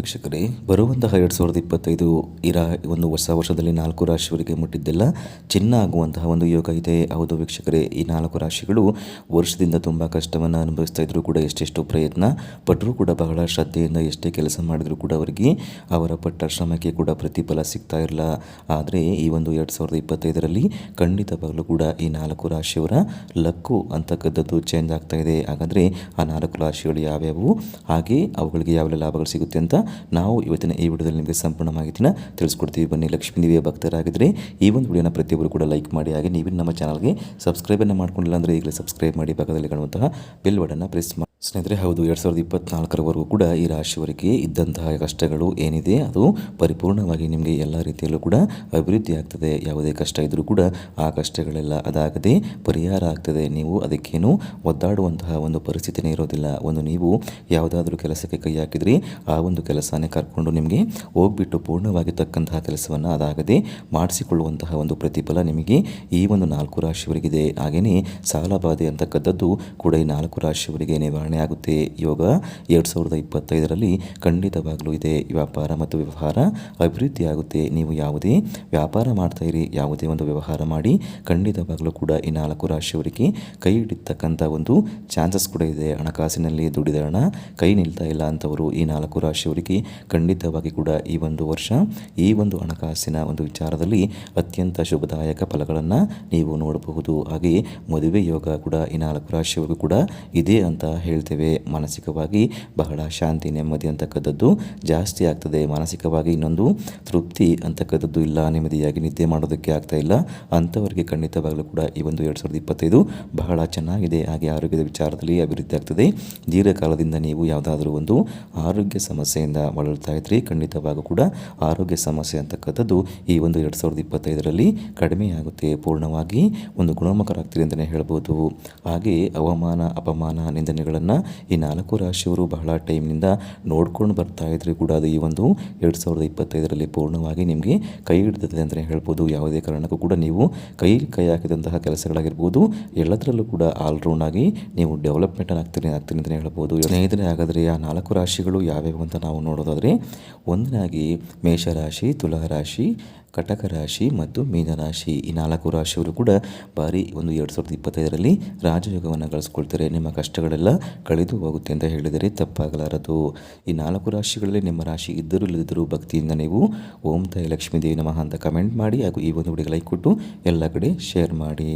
ವೀಕ್ಷಕರೇ, ಬರುವಂತಹ ಎರಡು ಸಾವಿರದ ಇಪ್ಪತ್ತೈದು ಇರ ಒಂದು ಹೊಸ ವರ್ಷದಲ್ಲಿ ನಾಲ್ಕು ರಾಶಿಯವರಿಗೆ ಮುಟ್ಟಿದ್ದೆಲ್ಲ ಚಿನ್ನ ಆಗುವಂತಹ ಒಂದು ಯೋಗ ಇದೆ. ಹೌದು ವೀಕ್ಷಕರೇ, ಈ ನಾಲ್ಕು ರಾಶಿಗಳು ವರ್ಷದಿಂದ ತುಂಬ ಕಷ್ಟವನ್ನು ಅನುಭವಿಸ್ತಾ ಇದ್ರು ಕೂಡ ಎಷ್ಟೆಷ್ಟು ಪ್ರಯತ್ನ ಪಟ್ಟರೂ ಕೂಡ ಬಹಳ ಶ್ರದ್ಧೆಯಿಂದ ಎಷ್ಟೇ ಕೆಲಸ ಮಾಡಿದರೂ ಕೂಡ ಅವರಿಗೆ ಅವರ ಪಟ್ಟ ಶ್ರಮಕ್ಕೆ ಕೂಡ ಪ್ರತಿಫಲ ಸಿಗ್ತಾ ಇರಲ್ಲ ಆದರೆ ಈ ಒಂದು ಎರಡು ಸಾವಿರದ ಇಪ್ಪತ್ತೈದರಲ್ಲಿ ಖಂಡಿತವಾಗಲೂ ಕೂಡ ಈ ನಾಲ್ಕು ರಾಶಿಯವರ ಲಕ್ಕು ಅಂತಕ್ಕಂಥದ್ದು ಚೇಂಜ್ ಆಗ್ತಾ ಇದೆ. ಹಾಗಾದರೆ ಆ ನಾಲ್ಕು ರಾಶಿಗಳು ಯಾವ್ಯಾವು, ಹಾಗೆ ಅವುಗಳಿಗೆ ಯಾವೆಲ್ಲ ಲಾಭಗಳು ಸಿಗುತ್ತೆ ಅಂತ ನಾವು ಇವತ್ತಿನ ಈ ವಿಡಿಯೋದಲ್ಲಿ ನಿಮಗೆ ಸಂಪೂರ್ಣ ಮಾಹಿತಿನ ತಿಳಿಸ್ಕೊಡ್ತೀವಿ. ಬನ್ನಿ, ಲಕ್ಷ್ಮೀ ದೇವಿಯ ಭಕ್ತರಾಗಿದ್ದರೆ ಈ ಒಂದು ವಿಡಿಯೋನ ಪ್ರತಿಯೊಬ್ಬರು ಕೂಡ ಲೈಕ್ ಮಾಡಿ, ಹಾಗೆ ನೀವು ನಮ್ಮ ಚಾನಲ್ಗೆ ಸಬ್ಸ್ಕ್ರೈಬನ್ನು ಮಾಡ್ಕೊಂಡಿಲ್ಲ ಅಂದರೆ ಈಗಲೇ ಸಬ್ಸ್ಕ್ರೈಬ್ ಮಾಡಿ, ಪಕ್ಕದಲ್ಲಿ ಕಾಣುವಂತಹ ಬೆಲ್ ಬಟನ್ನ ಪ್ರೆಸ್ ಮಾಡಿ ಸ್ನೇಹಿತರೆ, ಹೌದು, ಎರಡು ಸಾವಿರದ ಇಪ್ಪತ್ತ್ನಾಲ್ಕರವರೆಗೂ ಕೂಡ ಈ ರಾಶಿಯವರಿಗೆ ಇದ್ದಂತಹ ಕಷ್ಟಗಳು ಏನಿದೆ, ಅದು ಪರಿಪೂರ್ಣವಾಗಿ ನಿಮಗೆ ಎಲ್ಲ ರೀತಿಯಲ್ಲೂ ಕೂಡ ಅಭಿವೃದ್ಧಿ ಆಗ್ತದೆ. ಯಾವುದೇ ಕಷ್ಟ ಇದ್ದರೂ ಕೂಡ ಆ ಕಷ್ಟಗಳೆಲ್ಲ ಅದಾಗದೆ ಪರಿಹಾರ ಆಗ್ತದೆ. ನೀವು ಅದಕ್ಕೇನು ಒದ್ದಾಡುವಂತಹ ಒಂದು ಪರಿಸ್ಥಿತಿನೇ ಇರೋದಿಲ್ಲ. ಒಂದು ನೀವು ಯಾವುದಾದ್ರೂ ಕೆಲಸಕ್ಕೆ ಕೈ ಹಾಕಿದರೆ ಆ ಒಂದು ಕೆಲಸನೇ ಕರ್ಕೊಂಡು ನಿಮಗೆ ಹೋಗ್ಬಿಟ್ಟು ಪೂರ್ಣವಾಗಿ ತಕ್ಕಂತಹ ಕೆಲಸವನ್ನು ಅದಾಗದೆ ಮಾಡಿಸಿಕೊಳ್ಳುವಂತಹ ಒಂದು ಪ್ರತಿಫಲ ನಿಮಗೆ ಈ ಒಂದು ನಾಲ್ಕು ರಾಶಿಯವರಿಗಿದೆ. ಹಾಗೆಯೇ ಸಾಲಬಾಧೆ ಅಂತಕ್ಕಂಥದ್ದು ಕೂಡ ಈ ನಾಲ್ಕು ರಾಶಿಯವರಿಗೆ ನಿವಾರಣೆ ಆಗುತ್ತೆ ಯೋಗ ಎರಡು ಸಾವಿರದ ಇಪ್ಪತ್ತೈದರಲ್ಲಿ ಖಂಡಿತವಾಗಲೂ ಇದೆ. ವ್ಯಾಪಾರ ಮತ್ತು ವ್ಯವಹಾರ ಅಭಿವೃದ್ಧಿ ಆಗುತ್ತೆ ನೀವು ಯಾವುದೇ ವ್ಯಾಪಾರ ಮಾಡ್ತಾ ಇರಿ ಯಾವುದೇ ಒಂದು ವ್ಯವಹಾರ ಮಾಡಿ ಖಂಡಿತವಾಗಲೂ ಕೂಡ ಈ ನಾಲ್ಕು ರಾಶಿಯವರಿಗೆ ಕೈ ಹಿಡಿತಕ್ಕಂಥ ಒಂದು ಚಾನ್ಸಸ್ ಕೂಡ ಇದೆ. ಹಣಕಾಸಿನಲ್ಲಿ ದುಡಿದ ಹಣ ಕೈ ನಿಲ್ತಾ ಇಲ್ಲ ಅಂತವರು ಈ ನಾಲ್ಕು ರಾಶಿಯವರಿಗೆ ಖಂಡಿತವಾಗಿ ಕೂಡ ಈ ಒಂದು ವರ್ಷ ಈ ಒಂದು ಹಣಕಾಸಿನ ಒಂದು ವಿಚಾರದಲ್ಲಿ ಅತ್ಯಂತ ಶುಭದಾಯಕ ಫಲಗಳನ್ನು ನೀವು ನೋಡಬಹುದು. ಹಾಗೆಯೇ ಮದುವೆ ಯೋಗ ಕೂಡ ಈ ನಾಲ್ಕು ರಾಶಿಯವರಿಗೂ ಕೂಡ ಇದೆ ಅಂತ ಹೇಳ್ತೇವೆ, ಮಾನಸಿಕವಾಗಿ ಬಹಳ ಶಾಂತಿ, ನೆಮ್ಮದಿ ಅಂತಕ್ಕಂಥದ್ದು ಜಾಸ್ತಿ ಆಗ್ತದೆ. ಮಾನಸಿಕವಾಗಿ ಇನ್ನೊಂದು ತೃಪ್ತಿ ಅಂತಕ್ಕಂಥದ್ದು ಇಲ್ಲ, ನೆಮ್ಮದಿಯಾಗಿ ನಿದ್ದೆ ಮಾಡೋದಕ್ಕೆ ಆಗ್ತಾ ಇಲ್ಲ. ಅಂಥವರಿಗೆ ಖಂಡಿತವಾಗಲೂ ಕೂಡ ಈ ಒಂದು ಎರಡು ಸಾವಿರದ ಇಪ್ಪತ್ತೈದು ಬಹಳ ಚೆನ್ನಾಗಿದೆ. ಹಾಗೆ ಆರೋಗ್ಯದ ವಿಚಾರದಲ್ಲಿ ಅಭಿವೃದ್ಧಿ ಆಗ್ತದೆ. ದೀರ್ಘಕಾಲದಿಂದ ನೀವು ಯಾವುದಾದ್ರೂ ಒಂದು ಆರೋಗ್ಯ ಸಮಸ್ಯೆಯಿಂದ ಬಳಲ್ತಾ ಇದ್ರಿ, ಖಂಡಿತವಾಗೂ ಕೂಡ ಆರೋಗ್ಯ ಸಮಸ್ಯೆ ಅಂತಕ್ಕಂಥದ್ದು ಈ ಒಂದು ಎರಡು ಸಾವಿರದ ಇಪ್ಪತ್ತೈದರಲ್ಲಿ ಕಡಿಮೆಯಾಗುತ್ತೆ. ಪೂರ್ಣವಾಗಿ ಒಂದು ಗುಣಮುಖರಾಗ್ತೀರಿ ಅಂತಲೇ ಹೇಳ್ಬೋದು. ಹಾಗೆ ಅವಮಾನ ಅಪಮಾನ, ನಿಂದನೆಗಳನ್ನು ಈ ನಾಲ್ಕು ರಾಶಿಯವರು ಬಹಳ ಟೈಮ್ನಿಂದ ನೋಡ್ಕೊಂಡು ಬರ್ತಾ ಇದ್ರು ಕೂಡ. ಅದು ಈ ಒಂದು ಎರಡು ಸಾವಿರದ ಇಪ್ಪತ್ತೈದರಲ್ಲಿ ಪೂರ್ಣವಾಗಿ ನಿಮಗೆ ಕೈ ಹಿಡಿದಿದೆ ಅಂತಲೇ ಹೇಳ್ಬೋದು. ಯಾವುದೇ ಕಾರಣಕ್ಕೂ ಕೂಡ ನೀವು ಕೈ ಕೈ ಹಾಕಿದಂತಹ ಕೆಲಸಗಳಾಗಿರ್ಬೋದು. ಎಲ್ಲದರಲ್ಲೂ ಕೂಡ ಆಲ್ರೌಂಡ್ ಆಗಿ ನೀವು ಡೆವಲಪ್ಮೆಂಟ್ ಆಗ್ತೀರಿ, ಆಗ್ತೀನಿ ಅಂತಲೇ ಹೇಳ್ಬೋದು. ಸ್ನೇಹಿತರೆ, ಹಾಗಾದರೆ ಆ ನಾಲ್ಕು ರಾಶಿಗಳು ಯಾವ್ಯಾವು ಅಂತ ನಾವು ನೋಡೋದಾದರೆ ಒಂದನಾಗಿ ಮೇಷರಾಶಿ ತುಲಾ ರಾಶಿ ಕಟಕ ರಾಶಿ ಮತ್ತು ಮೀನರಾಶಿ ಈ ನಾಲ್ಕು ರಾಶಿಯವರು ಕೂಡ ಭಾರಿ ಒಂದು ಎರಡು ಸಾವಿರದ ಇಪ್ಪತ್ತೈದರಲ್ಲಿ ರಾಜಯೋಗವನ್ನು ಗಳಿಸ್ಕೊಳ್ತಾರೆ ನಿಮ್ಮ ಕಷ್ಟಗಳೆಲ್ಲ ಕಳೆದು ಹೋಗುತ್ತೆ ಅಂತ ಹೇಳಿದರೆ ತಪ್ಪಾಗಲಾರದು. ಈ ನಾಲ್ಕು ರಾಶಿಗಳಲ್ಲಿ ನಿಮ್ಮ ರಾಶಿ ಇದ್ದರೂ ಇಲ್ಲದಿದ್ದರೂ ಭಕ್ತಿಯಿಂದ ನೀವು ಓಂ ತಾಯಿ ಲಕ್ಷ್ಮೀ ದೇವಿ ನಮಃ ಅಂತ ಕಮೆಂಟ್ ಮಾಡಿ ಹಾಗೂ ಈ ಒಂದು ವಿಡಿಯೋಗೆ ಲೈಕ್ ಕೊಟ್ಟು ಎಲ್ಲ ಕಡೆ ಶೇರ್ ಮಾಡಿ.